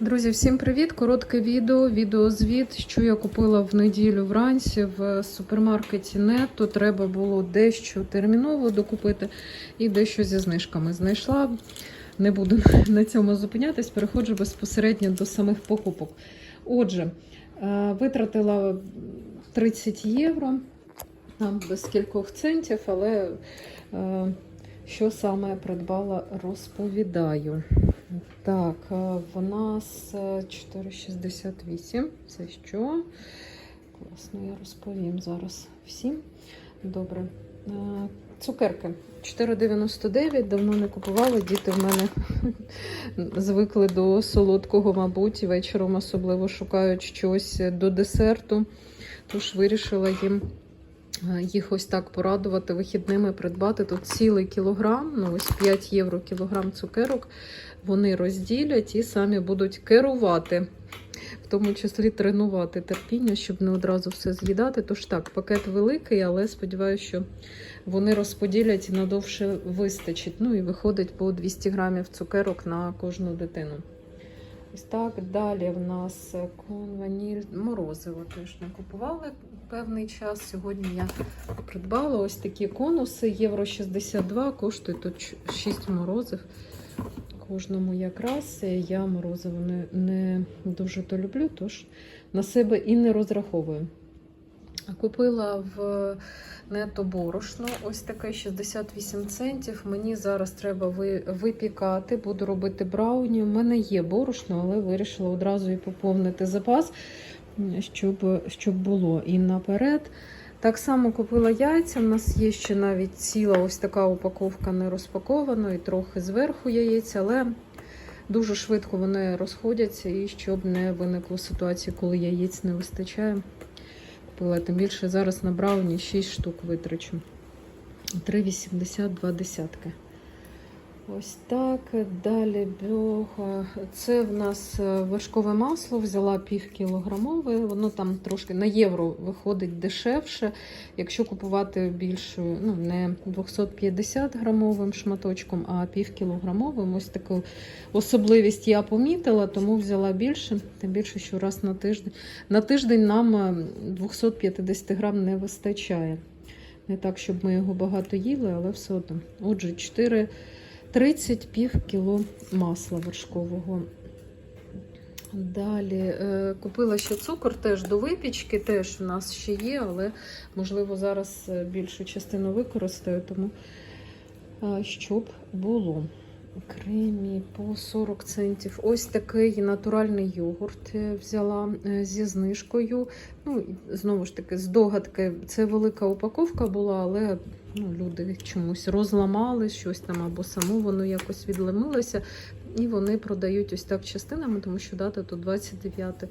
Друзі, всім привіт! Коротке відео, відеозвіт, що я купила в неділю вранці в супермаркеті Нетто. Треба було дещо терміново докупити і дещо зі знижками знайшла. Не буду на цьому зупинятись, переходжу безпосередньо до самих покупок. Отже, е, витратила 30 євро, там без кількох центів, але е, що саме я придбала, розповідаю. Так, е, в нас е, 4,68. Це що? Класно, я розповім зараз всім. Добре. Е, Цукерки 4,99. Давно не купувала. Діти в мене звикли до солодкого, мабуть, вечором особливо шукають щось до десерту. Тож вирішила їм е, їх ось так порадувати вихідними придбати. Тут цілий кілограм, ну ось 5 євро кілограм цукерок. Вони розділять і самі будуть керувати, в тому числі тренувати терпіння, щоб не одразу все з'їдати. Тож так, пакет великий, але сподіваюся, що вони розподілять і надовше вистачить. Ну і виходить по 200 грамів цукерок на кожну дитину. Ось так. Далі в нас кон ваніль морозиво теж не купували певний час. Сьогодні я придбала ось такі конуси. Євро 62, коштує тут 6 морозив. Кожному якраз я морозиво не, не дуже то люблю, тож на себе і не розраховую. Купила в нето борошно, ось таке 68 центів. Мені зараз треба випікати, буду робити брауні. У мене є борошно, але вирішила одразу і поповнити запас, щоб, щоб було і наперед. Так само купила яйця. У нас є ще навіть ціла ось така упаковка не розпакована і трохи зверху яєць, але дуже швидко вони розходяться, і щоб не виникло ситуації, коли яєць не вистачає. Купила тим більше зараз на брауні 6 штук витрачу. 3,82 десятки. Ось так. Далі бьога. Це в нас е, вершкове масло, взяла пів кілограмове. Воно там трошки на євро виходить дешевше. Якщо купувати більшою, ну не 250 грамовим шматочком, а пів кілограмовим. Ось таку особливість я помітила, тому взяла більше. Тим більше, що раз на тиждень. На тиждень нам е, 250 грам не вистачає. Не так, щоб ми його багато їли, але все одно. Отже, 4. 30 пів кіло масла вершкового. Далі е, купила ще цукор теж до випічки, теж у нас ще є, але можливо зараз е, більшу частину використаю, тому е, щоб було. Кремі по 40 центів. Ось такий натуральний йогурт взяла зі знижкою. Ну, знову ж таки, з догадки, це велика упаковка була, але ну, люди чомусь розламали щось там або само воно якось відломилося. І вони продають ось так частинами, тому що дата тут 29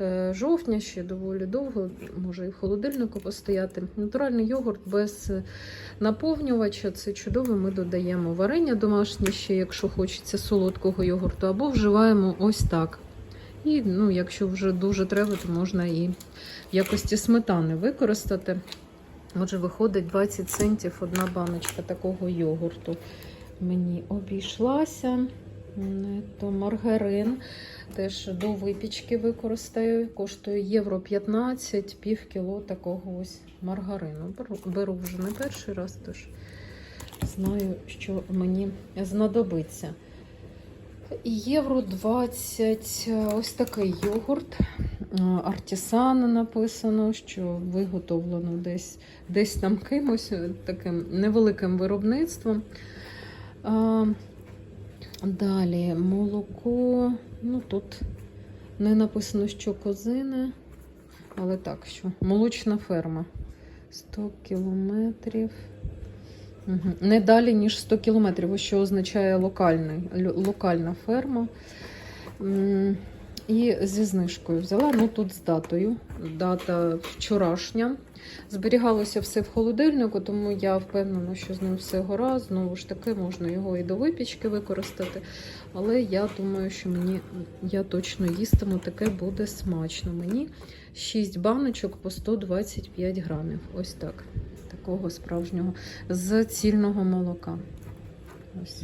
е, жовтня, ще доволі довго, може і в холодильнику постояти. Натуральний йогурт без наповнювача це чудово. Ми додаємо варення домашнє ще, якщо хочеться солодкого йогурту, або вживаємо ось так. І ну, якщо вже дуже треба, то можна і в якості сметани використати. Отже, виходить 20 центів одна баночка такого йогурту. Мені обійшлася. То маргарин теж до випічки використаю. Коштує євро 15, пів кіло такого ось маргарину. Беру, вже не перший раз, тож знаю, що мені знадобиться. Євро 20, ось такий йогурт. Артісан написано, що виготовлено десь десь там кимось, е, таким невеликим виробництвом. А, далі молоко. Ну тут не написано, що козине, але так, що молочна ферма. 100 кілометрів. Не далі, ніж 100 кілометрів, що означає локальний, локальна ферма. І зі знижкою взяла, ну тут з датою. Дата вчорашня. Зберігалося все в холодильнику, тому я впевнена, що з ним все гаразд. Знову ж таки, можна його і до випічки використати. Але я думаю, що мені я точно їстиму, таке буде смачно. Мені 6 баночок по 125 грамів. Ось так. Такого справжнього з цільного молока. Ось.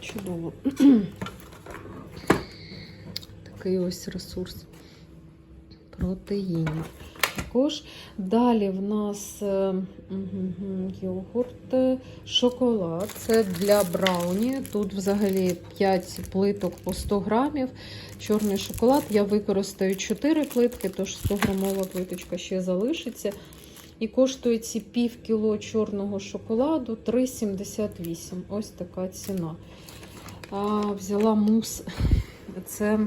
Чудово. такий ось ресурс протеїнів. Також далі в нас е, йогурт, е, шоколад. Це для брауні. Тут взагалі 5 плиток по 100 грамів. Чорний шоколад. Я використаю 4 плитки, тож 100 грамова плиточка ще залишиться. І коштує ці пів кіло чорного шоколаду 3,78. Ось така ціна. А, взяла мус. Це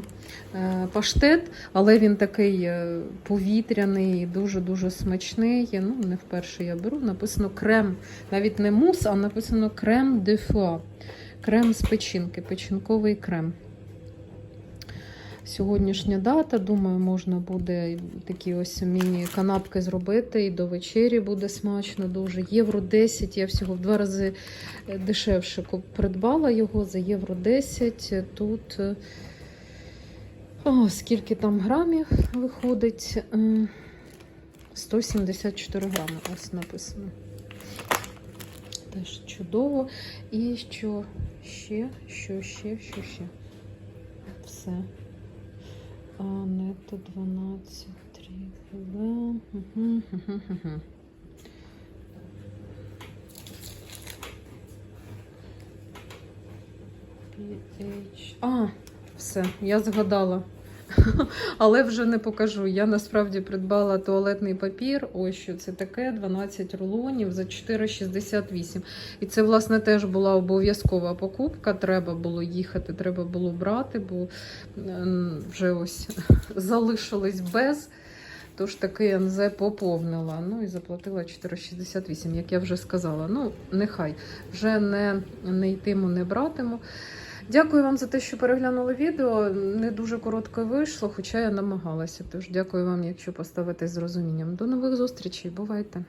е, паштет, але він такий е, повітряний, дуже-дуже смачний. Ну, не вперше я беру. Написано крем. Навіть не мус, а написано крем де фуа. Крем з печінки, печінковий крем. Сьогоднішня дата, думаю, можна буде такі ось міні-канапки зробити. І до вечері буде смачно дуже. Євро 10. Я всього в два рази е, дешевше придбала його за євро 10. Тут е, о, скільки там грамів виходить? Е, 174 грами. Ось написано. Теж чудово. І що ще, що ще, що ще? Все. Нето 12, 3 кг. А, все, я згадала. Але вже не покажу. Я насправді придбала туалетний папір. Ось що це таке: 12 рулонів за 4,68. І це, власне, теж була обов'язкова покупка. Треба було їхати, треба було брати, бо ем, вже ось залишились без. Тож таки НЗ поповнила. Ну і заплатила 4,68, як я вже сказала. Ну, нехай вже не, не йтиму, не братиму. Дякую вам за те, що переглянули відео. Не дуже коротко вийшло, хоча я намагалася. Тож дякую вам, якщо поставити з розумінням. До нових зустрічей. Бувайте!